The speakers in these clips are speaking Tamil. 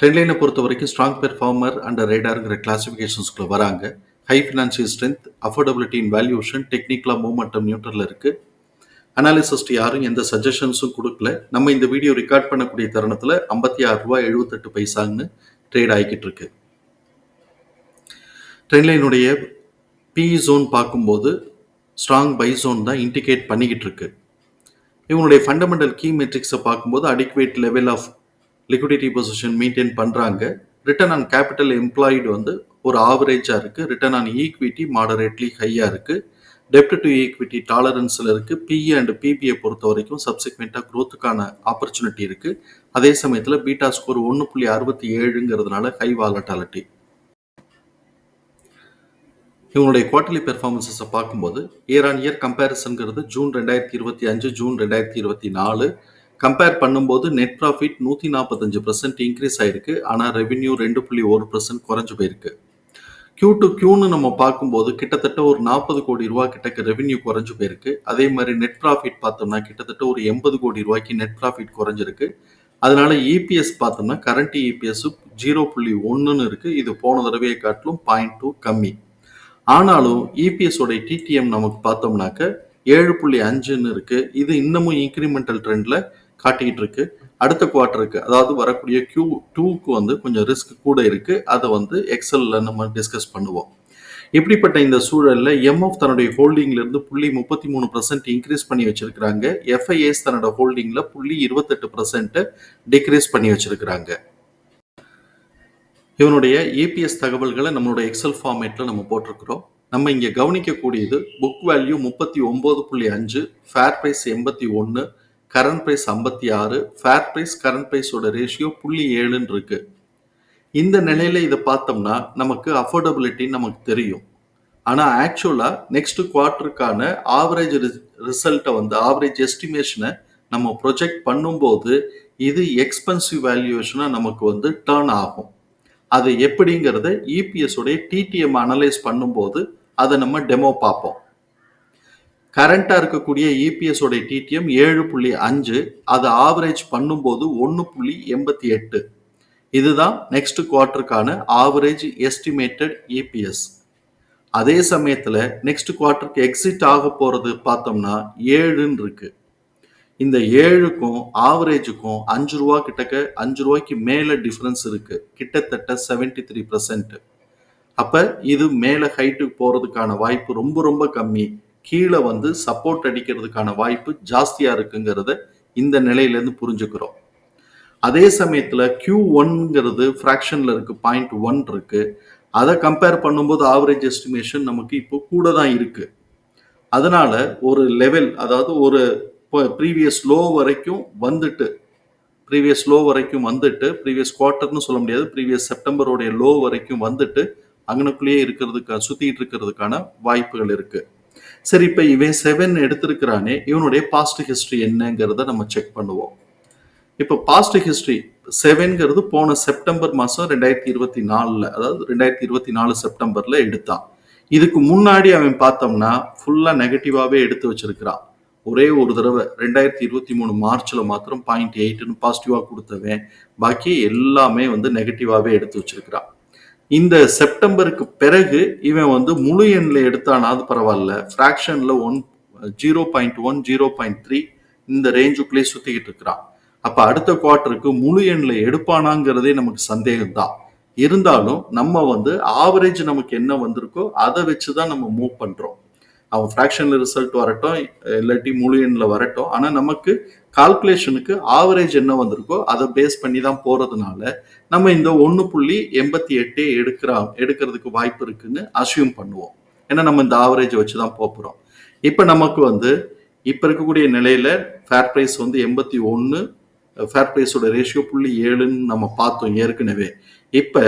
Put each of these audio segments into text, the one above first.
ட்ரெண்ட்லைனை பொறுத்த வரைக்கும் ஸ்ட்ராங் பெர்ஃபார்மர் அண்ட் ரேடாருங்கிற கிளாஸிஃபிகேஷன்ஸ்குள்ளே வராங்க. High financial strength affordability in valuation டெக்னிக்கலாக மூமெண்டம் நியூட்ரலில் இருக்குது அனாலிசிஸ்ட் யாரும் எந்த சஜஷன்ஸும் கொடுக்கல. நம்ம இந்த வீடியோ ரெக்கார்ட் பண்ணக்கூடிய தருணத்தில் ஐம்பத்தி ஆறு ரூபாய் எழுபத்தெட்டு பைசான்னு ட்ரேட் ஆகிக்கிட்டு இருக்கு. ட்ரெண்ட்லைனுடைய பி ஜோன் பார்க்கும்போது ஸ்ட்ராங் பை ஜோன் தான் இண்டிகேட் பண்ணிக்கிட்டு இருக்கு. இவனுடைய ஃபண்டமெண்டல் கீ மெட்ரிக்ஸை பார்க்கும்போது adequate level of liquidity position maintain பண்ணுறாங்க ரிட்டர்ன் ஆன் கேபிட்டல் எம்ப்ளாய்டு வந்து ஒரு ஆவரேஜாக இருக்குது ரிட்டர்ன் ஆன் ஈக்விட்டி மாடரேட்லி ஹையாக இருக்குது டெப்ட் டு ஈக்விட்டி டாலரன்ஸில் இருக்குது பிஇ அண்ட் பிபிஐ பொறுத்த வரைக்கும் சப்சிக்வெண்ட்டாக க்ரோத்துக்கான ஆப்பர்ச்சுனிட்டி இருக்குது அதே சமயத்தில் பீட்டா ஸ்கோர் ஒன்று புள்ளி அறுபத்தி ஏழுங்கிறதுனால ஹை வாலட்டாலிட்டி இவங்களுடைய குவார்டர்லி பெர்ஃபார்மன்ஸஸை பார்க்கும்போது இயர் ஆன் இயர் கம்பேரிசன்கிறது ஜூன் ரெண்டாயிரத்தி இருபத்தி அஞ்சு ஜூன் ரெண்டாயிரத்தி இருபத்தி நாலு கம்பேர் பண்ணும்போது நெட் ப்ராஃபிட் நூற்றி நாற்பத்தஞ்சு பர்சன்ட் இன்க்ரீஸ் ஆயிருக்கு. ஆனால் ரெவென்யூ ரெண்டு புள்ளி ஒரு பர்சன்ட் குறைஞ்சு போயிருக்கு. கியூ டு கியூன்னு நம்ம பார்க்கும்போது கிட்டத்தட்ட ஒரு நாற்பது கோடி ரூபா கிட்டக்க ரெவென்யூ குறைஞ்சு போயிருக்கு. அதே மாதிரி நெட் ப்ராஃபிட் பார்த்தோம்னா கிட்டத்தட்ட ஒரு எண்பது கோடி ரூபாய்க்கு நெட் ப்ராஃபிட் குறைஞ்சிருக்கு. அதனால இபிஎஸ் பார்த்தோம்னா கரண்ட் இபிஎஸ் ஜீரோ புள்ளி ஒன்றுன்னு இருக்கு. இது போன தடவையை காட்டிலும் பாயிண்ட் டூ கம்மி. ஆனாலும் இபிஎஸ் உடைய டிடிஎம் நமக்கு பார்த்தோம்னாக்க ஏழு புள்ளி அஞ்சுன்னு இருக்கு. இது இன்னமும் இன்க்ரிமெண்டல் ட்ரெண்ட்ல காட்டிக்கிட்டு இருக்கு அடுத்த குவார்ட்டருக்கு அதாவது வரக்கூடிய கியூ டூக்கு வந்து கொஞ்சம் ரிஸ்க் கூட இருக்கு. அதை வந்து எக்ஸல்ல நம்ம டிஸ்கஸ் பண்ணுவோம். இப்படிப்பட்ட இந்த சூழலில் எம்எஃப் தன்னுடைய ஹோல்டிங்ல இருந்து புள்ளி முப்பத்தி மூணு பர்சன்ட் இன்க்ரீஸ் பண்ணி வச்சிருக்கிறாங்க. எஃப்ஐஎஸ் தன்னோட ஹோல்டிங்ல புள்ளி இருபத்தெட்டு பர்சன்ட் டிக்ரீஸ் பண்ணி வச்சிருக்கிறாங்க. இவனுடைய ஏபிஎஸ் தகவல்களை நம்மளுடைய எக்ஸல் ஃபார்மேட்டில் நம்ம போட்டிருக்கிறோம். நம்ம இங்கே கவனிக்கக்கூடியது புக் வேல்யூ முப்பத்தி ஒம்பது புள்ளி அஞ்சு ஃபேர் ப்ரைஸ் எண்பத்தி ஒன்று கரண்ட் ப்ரைஸ் ஐம்பத்தி ஆறு ஃபேர் ப்ரைஸ் கரண்ட் ப்ரைஸோட ரேஷியோ புள்ளி ஏழுன்னு இருக்கு. இந்த நிலையில இதை பார்த்தோம்னா நமக்கு அஃபோர்டபிலிட்டி நமக்கு தெரியும். ஆனால் ஆக்சுவலாக நெக்ஸ்ட் குவார்ட்டருக்கான ஆவரேஜ் ரிசல்ட்டை வந்து ஆவரேஜ் எஸ்டிமேஷனை நம்ம ப்ரொஜெக்ட் பண்ணும்போது இது எக்ஸ்பென்சிவ் வேல்யூவேஷனாக நமக்கு வந்து டேர்ன் ஆகும். அது எப்படிங்கிறத இபிஎஸ் உடைய டிடிஎம் அனலைஸ் பண்ணும்போது அதை நம்ம டெமோ பார்ப்போம். கரண்டாக இருக்கக்கூடிய இபிஎஸ் உடைய டிடிஎம் ஏழு புள்ளி அஞ்சு அதை ஆவரேஜ் பண்ணும்போது ஒன்று புள்ளி எண்பத்தி எட்டு. இதுதான் நெக்ஸ்ட் குவார்ட்டருக்கான ஆவரேஜ் எஸ்டிமேட்டட் இபிஎஸ் அதே சமயத்தில் நெக்ஸ்ட் குவார்ட்டருக்கு எக்ஸிட் ஆக போகிறது பார்த்தோம்னா ஏழுன்னு இருக்கு. இந்த ஏழுக்கும் ஆவரேஜுக்கும் அஞ்சு ரூபா கிட்டக்க அஞ்சு ரூபாய்க்கு மேலே டிஃப்ரென்ஸ் இருக்கு. கிட்டத்தட்ட செவன்டி த்ரீ பர்சன்ட் அப்போ இது மேலே ஹைட்டுக்கு போகிறதுக்கான வாய்ப்பு ரொம்ப ரொம்ப கம்மி. கீழே வந்து சப்போர்ட் அடிக்கிறதுக்கான வாய்ப்பு ஜாஸ்தியாக இருக்குங்கிறத இந்த நிலையிலேருந்து புரிஞ்சுக்கிறோம். அதே சமயத்தில் கியூ ஒன்ங்கிறது ஃப்ராக்ஷனில் இருக்கு பாயிண்ட் ஒன் இருக்கு. அதை கம்பேர் பண்ணும்போது ஆவரேஜ் எஸ்டிமேஷன் நமக்கு இப்போ கூட தான் இருக்கு. அதனால ஒரு லெவல் அதாவது ஒரு இப்போ ப்ரீவியஸ் லோ வரைக்கும் வந்துட்டு ப்ரீவியஸ் லோ வரைக்கும் வந்துட்டு ப்ரீவியஸ் குவார்ட்டர்னு சொல்ல முடியாது ப்ரீவியஸ் செப்டம்பருடைய லோ வரைக்கும் வந்துட்டு அங்கனுக்குள்ளேயே இருக்கிறதுக்கு சுற்றிட்டு இருக்கிறதுக்கான வாய்ப்புகள் இருக்குது சரி இப்போ இவன் செவன் எடுத்திருக்கிறானே இவனுடைய பாஸ்ட் ஹிஸ்ட்ரி என்னங்கிறத நம்ம செக் பண்ணுவோம். இப்போ பாஸ்ட் ஹிஸ்ட்ரி செவன்கிறது போன செப்டம்பர் மாதம் ரெண்டாயிரத்தி இருபத்தி நாலில் அதாவது ரெண்டாயிரத்தி இருபத்தி நாலு செப்டம்பரில் எடுத்தான். இதுக்கு முன்னாடி அவன் பார்த்தோம்னா ஃபுல்லாக நெகட்டிவாகவே எடுத்து வச்சிருக்கிறான். ஒரே ஒரு தடவை ரெண்டாயிரத்தி இருபத்தி மூணு மார்ச்ல மாத்திரம் பாயிண்ட் எயிட்னு பாசிட்டிவா கொடுத்தவன் பாக்கி எல்லாமே வந்து நெகட்டிவாவே எடுத்து வச்சிருக்கிறான். இந்த செப்டம்பருக்கு பிறகு இவன் வந்து முழு எண்ணில் எடுத்தானாவது பரவாயில்ல. ஃப்ராக்ஷனில் one zero point one zero point three இந்த ரேஞ்சுக்குள்ளே சுற்றிக்கிட்டு இருக்கிறான். அப்போ அடுத்த குவார்ட்டருக்கு முழு எண்ணில் எடுப்பானாங்கிறதே நமக்கு சந்தேகம் தான் இருந்தாலும் நம்ம வந்து ஆவரேஜ் நமக்கு என்ன வந்திருக்கோ அதை வச்சு தான் நம்ம மூவ் பண்ணுறோம் அவன் ஃப்ராக்ஷனில் ரிசல்ட் வரட்டும் இல்லாட்டி முழு எண்ணில் வரட்டும். ஆனால் நமக்கு கால்குலேஷனுக்கு ஆவரேஜ் என்ன வந்திருக்கோ அதை பேஸ் பண்ணி தான் போகிறதுனால நம்ம இந்த ஒன்று புள்ளி எண்பத்தி எட்டே எடுக்கிறா எடுக்கிறதுக்கு வாய்ப்பு இருக்குன்னு அசியூம் பண்ணுவோம். ஏன்னா நம்ம இந்த ஆவரேஜை வச்சு தான் போகிறோம் இப்போ நமக்கு வந்து இப்போ இருக்கக்கூடிய நிலையில் ஃபேர் ப்ரைஸ் வந்து எண்பத்தி ஒன்று ஃபேர் ப்ரைஸோட ரேஷியோ புள்ளி ஏழுன்னு நம்ம பார்த்தோம் ஏற்கனவே. இப்போ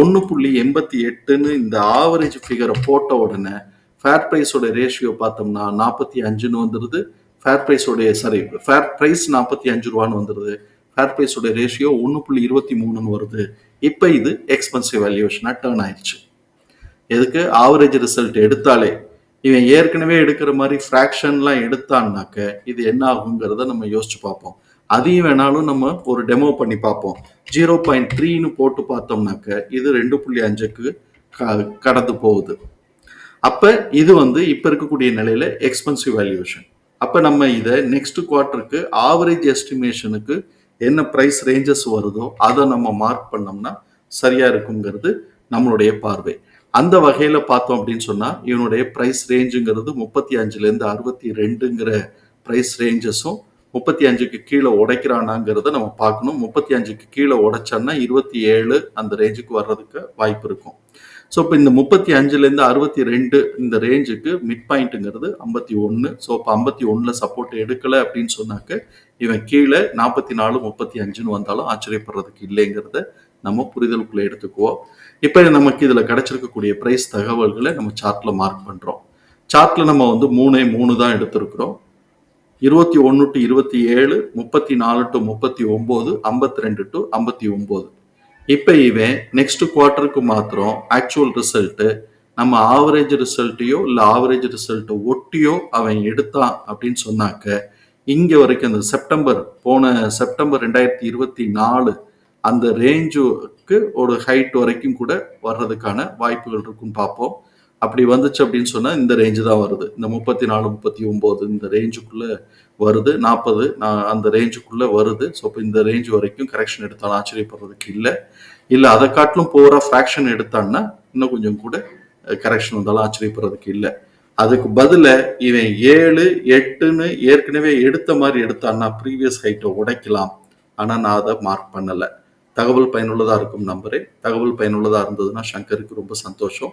ஒன்று புள்ளி எண்பத்தி எட்டுன்னு இந்த ஆவரேஜ் ஃபிகரை போட்ட உடனே ஃபேர் ப்ரைஸோட ரேஷியோ பார்த்தோம்னா நாற்பத்தி அஞ்சுன்னு வந்துடுது ஃபேர் ப்ரைஸோடைய சாரி ஃபேர் ப்ரைஸ் நாற்பத்தி அஞ்சு ரூபான்னு வந்துடுது ஃபேர் ப்ரைஸோட ரேஷியோ ஒன்று புள்ளி இருபத்தி மூணுன்னு வருது. இப்போ இது எக்ஸ்பென்சிவ் வேல்யூவேஷனாக டேர்ன் ஆயிடுச்சு. எதுக்கு? ஆவரேஜ் ரிசல்ட் எடுத்தாலே. இவன் ஏற்கனவே எடுக்கிற மாதிரி ஃப்ராக்ஷன்லாம் எடுத்தான்னாக்க இது என்ன ஆகுங்கிறத நம்ம யோசிச்சு பார்ப்போம். அதையும் வேணாலும் நம்ம ஒரு டெமோ பண்ணி பார்ப்போம். ஜீரோ பாயிண்ட் த்ரீன்னு போட்டு பார்த்தோம்னாக்க இது ரெண்டு புள்ளி அஞ்சுக்கு க- கடந்து போகுது. அப்போ இது வந்து இப்போ இருக்கக்கூடிய நிலையில எக்ஸ்பென்சிவ் வேல்யூவேஷன் அப்போ நம்ம இதை நெக்ஸ்ட் குவார்ட்டருக்கு ஆவரேஜ் எஸ்டிமேஷனுக்கு என்ன ப்ரைஸ் ரேஞ்சஸ் வருதோ அதை நம்ம மார்க் பண்ணோம்னா சரியாக இருக்குங்கிறது நம்மளுடைய பார்வை. அந்த வகையில் பார்த்தோம் அப்படின்னு சொன்னால் இவனுடைய ப்ரைஸ் ரேஞ்சுங்கிறது முப்பத்தி அஞ்சுலேருந்து அறுபத்தி ரெண்டுங்கிற ப்ரைஸ் ரேஞ்சஸும் முப்பத்தி அஞ்சுக்கு கீழே உடைக்கிறானாங்கிறத நம்ம பார்க்கணும். முப்பத்தி அஞ்சுக்கு கீழே உடைச்சான்னா இருபத்தி ஏழு அந்த ரேஞ்சுக்கு வர்றதுக்கு வாய்ப்பு இருக்கும். ஸோ இப்போ இந்த முப்பத்தி அஞ்சுலேருந்து அறுபத்தி ரெண்டு இந்த ரேஞ்சுக்கு மிட் பாயிண்ட்டுங்கிறது ஐம்பத்தி ஒன்று ஸோ இப்போ ஐம்பத்தி ஒன்றில் சப்போர்ட் எடுக்கலை அப்படின்னு சொன்னாக்க இவன் கீழே நாற்பத்தி நாலு முப்பத்தி அஞ்சுன்னு வந்தாலும் ஆச்சரியப்படுறதுக்கு இல்லைங்கிறத நம்ம புரிதலுக்குள்ளே எடுத்துக்குவோம். இப்போ நமக்கு இதில் கிடைச்சிருக்கக்கூடிய ப்ரைஸ் தகவல்களை நம்ம சார்ட்டில் மார்க் பண்ணுறோம் சார்ட்டில் நம்ம வந்து மூணே மூணு தான் எடுத்திருக்கிறோம். இருபத்தி ஒன்று டு இருபத்தி ஏழு முப்பத்தி நாலு டு முப்பத்தி ஒம்பது ஐம்பத்தி ரெண்டு டு ஐம்பத்தி ஒம்பது. இப்போ இவன் நெக்ஸ்ட் குவார்ட்டருக்கு மாத்திரம் ஆக்சுவல் ரிசல்ட்டு நம்ம ஆவரேஜ் ரிசல்ட்டையோ இல்லை ஆவரேஜ் ரிசல்ட்டை ஒட்டியோ அவன் எடுத்தான் அப்படின்னு சொன்னாக்க இங்கே வரைக்கும் அந்த செப்டம்பர் போன செப்டம்பர் ரெண்டாயிரத்தி இருபத்தி நாலு அந்த ரேஞ்சுக்கு ஒரு ஹைட் வரைக்கும் கூட வர்றதுக்கான வாய்ப்புகள் இருக்குன்னு பார்ப்போம். அப்படி வந்துச்சு அப்படின்னு சொன்னால் இந்த ரேஞ்சு தான் வருது. இந்த முப்பத்தி நாலு முப்பத்தி ஒம்பது இந்த ரேஞ்சுக்குள்ளே வருது. நாற்பது நான் அந்த ரேஞ்சுக்குள்ளே வருது. ஸோ இப்போ இந்த ரேஞ்ச் வரைக்கும் கரெக்ஷன் எடுத்தாலும் ஆச்சரியப்படுறதுக்கு இல்லை. இல்லை அதை காட்டிலும் போகிற ஃப்ராக்ஷன் எடுத்தான்னா இன்னும் கொஞ்சம் கூட கரெக்ஷன் வந்தாலும் ஆச்சரியப்படுறதுக்கு இல்லை. அதுக்கு பதில இவன் ஏழு எட்டுன்னு ஏற்கனவே எடுத்த மாதிரி எடுத்தான்னா ப்ரீவியஸ் ஹைட்டை உடைக்கலாம். ஆனால் நான் அதை மார்க் பண்ணலை. தகவல் பயனுள்ளதாக இருக்கும் நம்பரே. தகவல் பயனுள்ளதாக இருந்ததுன்னா சங்கருக்கு ரொம்ப சந்தோஷம்.